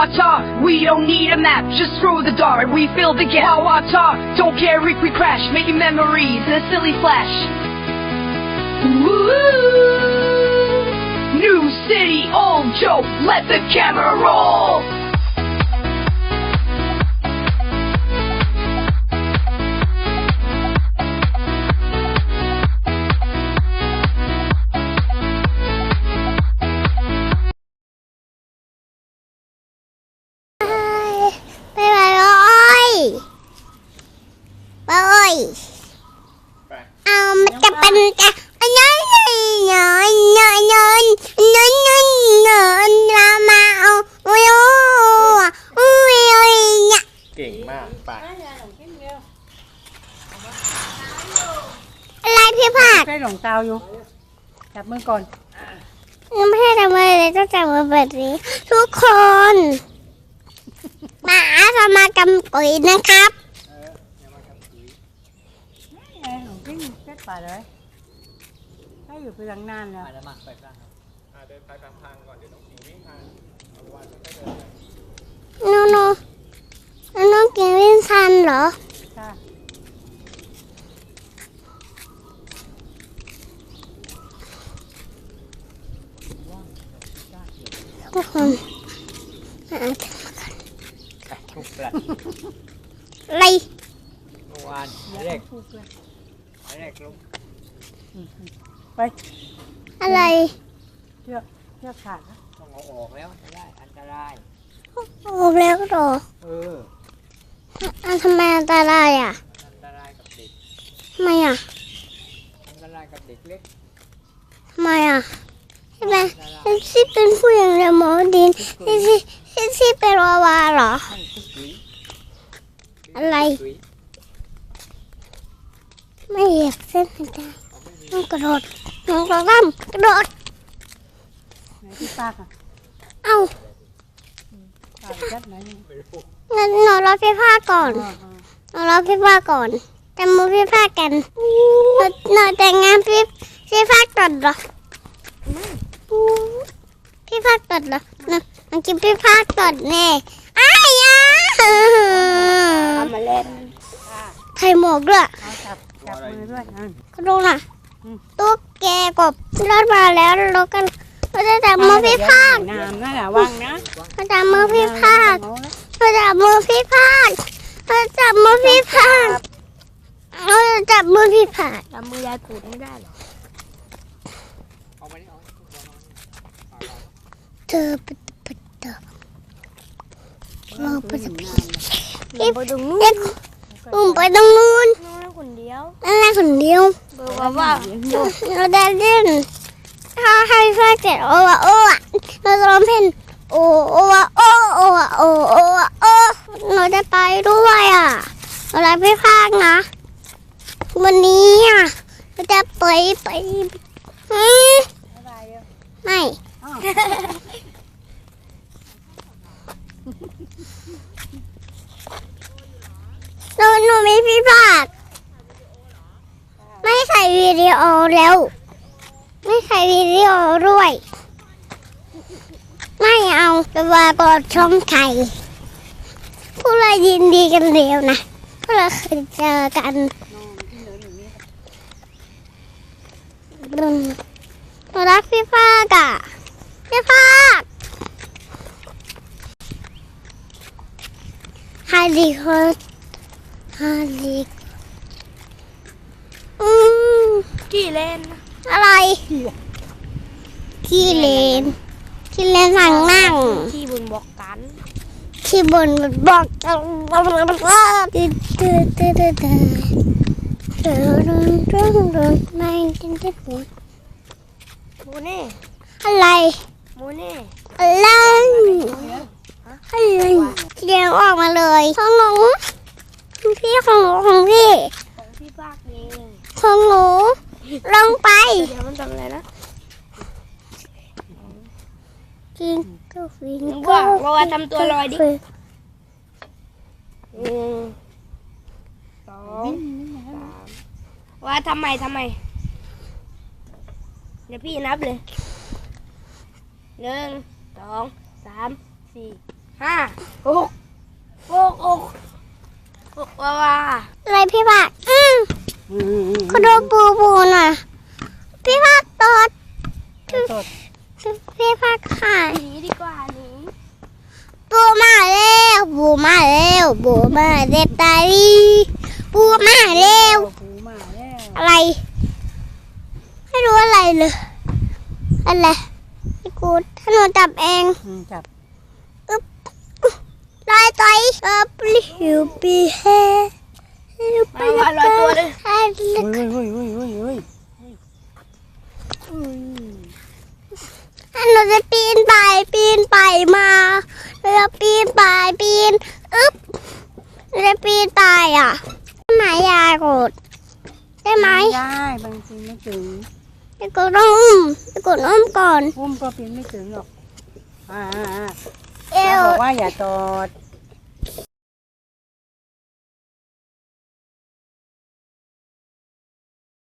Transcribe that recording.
Wawa we don't need a map, just throw the dart, and we fill the gap. Wawa don't care if we crash, making memories in a silly flash. Woo! New city, old joke, let the camera roll. โอ้ยเอามันจะเป็นจะน้อยน้อยน้อยน้อยน้อยน้อยน้อยเรามาเอาโอ้ยโอ้ยเนี่ยเก่งมากป่ปอะไรพี่ผักใช่หลงเตาอยู่ จับมือก่อนไม่ให้ทำอะไรเลยต้องจับมือแบบนี้ ทุกคน มาอาสมากรรมกุยนะครับ ทิ้งเซ็ตป่าเลยให้อยู่ไปตั้งนานแล้วอ่าเดินไปตามทางก่อนเดี๋ยวน้องผีวิ่งทางเอาวันก็เดินไปน้องน้องน้องกินวิ่งทันเหรอค่ะทุกคนหาทุกแปลกอะไรเมื่อวานอย่าแรให้กพูดเลยแรกลง ไปอะไรเชือกเชือกขาดนะต้องเอาออกแล้วไม่ได้อันตรายโอ้แล้วเหรอเอออะทำไมอันตรายอะอันตรายกับเด็กทำไมอะอันตรายกับเด็กเล็กทำไมอะใช่ไหมที่เป็นผู้หญิงเรียนหมอดินที่ที่ที่ที่เป็นวาวาเหรอให้ทุกปุ๋ยอะไรปุ๋ย ไม่เหยียบเส้นไม่ได้ต้องกระโดดน้องกระดำกระโดด ไหนที่ปากอะเอ้าปากยัดไหนนี่ไม่รู้งั้นหนูรอพี่ผ้าก่อนอ่าอ่าหนูรอพี่ผ้าก่อน แต่มือพี่ผ้ากันหนูหนูแต่งงานพี่พี่ผ้าก่อนเหรอพี่ผ้าก่อนเหรอหนูหนูกินพี่ผ้าก่อนแน่อ้ายอะทำมาเล่น ไข่หมวกด้วย เลด้วะคุณน่ะตุ๊กแกกบรถมาแล้วราก็เราจะจับมือพี่พาดน้ำนะระวังนะเราจับมือพี่พาดเราจับมือพี่พาดเราจับมือพี่พาดเราจับมือพี่พาดจับมือยายปูดไม่ได้หรอเธอปะปะปะมองไปสักพี่ เด็กอุ้มไปตรงนู้น ยวนั่นแหละคนเดียวเบอร์ว่าว่าเราได้เล่นถ้าให้เพื่อนเสร็จโอ้วะโอ้วะเราจะร้องเพลงโอ้โอ้วะโอ้โอ้วะโอ้โอ้วะโอ้เราจะไปด้วยอะเราได้พี่ภาคนะ วันนี้อะเราจะไปไปอืมอะไรอะไม่อ้าวหนูหนูมีพี่ภาคไม่ใส่ วิดีโอแล้ว ไม่ใส่วิดีโอด้วย ไม่เอาจะว่ากดช่องไทยพวกเรายินดีกันเดียวนะพวกเราเคยเจอกันรักพี่ภาคอะพี่ภาคฮาดีโคฮาดีอืม กี่เล่นอะไรขี้เลนขี้เลนสั่งนั่ง ที่บุญบอกกัน ที่บนบอกว่าตึ๊ดตึ๊ดตึ๊ดตึ๊ดตึ๊ดเดินเดินเดินเดินไม่กินที่หัวโมเน่อะไรโมเน่อะไรอะไรเลี้ยงออกมาเลยของหนูพี่ของหนูของพี่ของพี่ภาคเองของหนู ลงไป เดี๋ยวมันทำอะไรนะกินก็ฟินว่าว่าทำตัวลอยดิหนึ่งสองสามว่าทำไมทำไม เดี๋ยวพี่นับเลยหนึ่งสองสามสี่ห้าหกหกหกหกว่าว่าอะไรพี่ผักอืม ขอดูปูปูหน่อยพี่ผักตดสดพี่ผักค่ะหนีดีกว่าหนีปูมาแล้วปูมาแล้วปูมาเด็ดตาลีปูมาแล้วปูมาแล้วอะไรไม่รู้อะไรเลยอะไรไอ้กูถ้าหนูจับเองจับลอยตัวเออปลิวปีเฮ มามาลอยตัวเลยให้เฮ้ยเฮ้ยเฮ้ยเฮ้ยเฮ้ยเฮ้ยหนูจะปีนไปปีนไปมาหนูจะปีนไปปีนอึ๊บหนูจะปีนไปอะได้ไหมยายกดได้ไหมได้บางทีไม่ถึงไอ้กูต้องอุ้มไอ้กูต้องอุ้มก่อนพุ่มก็ปีนไม่ถึงหรอกอ่าอ่าอ่าเอแม่วบอกว่าอย่าตอด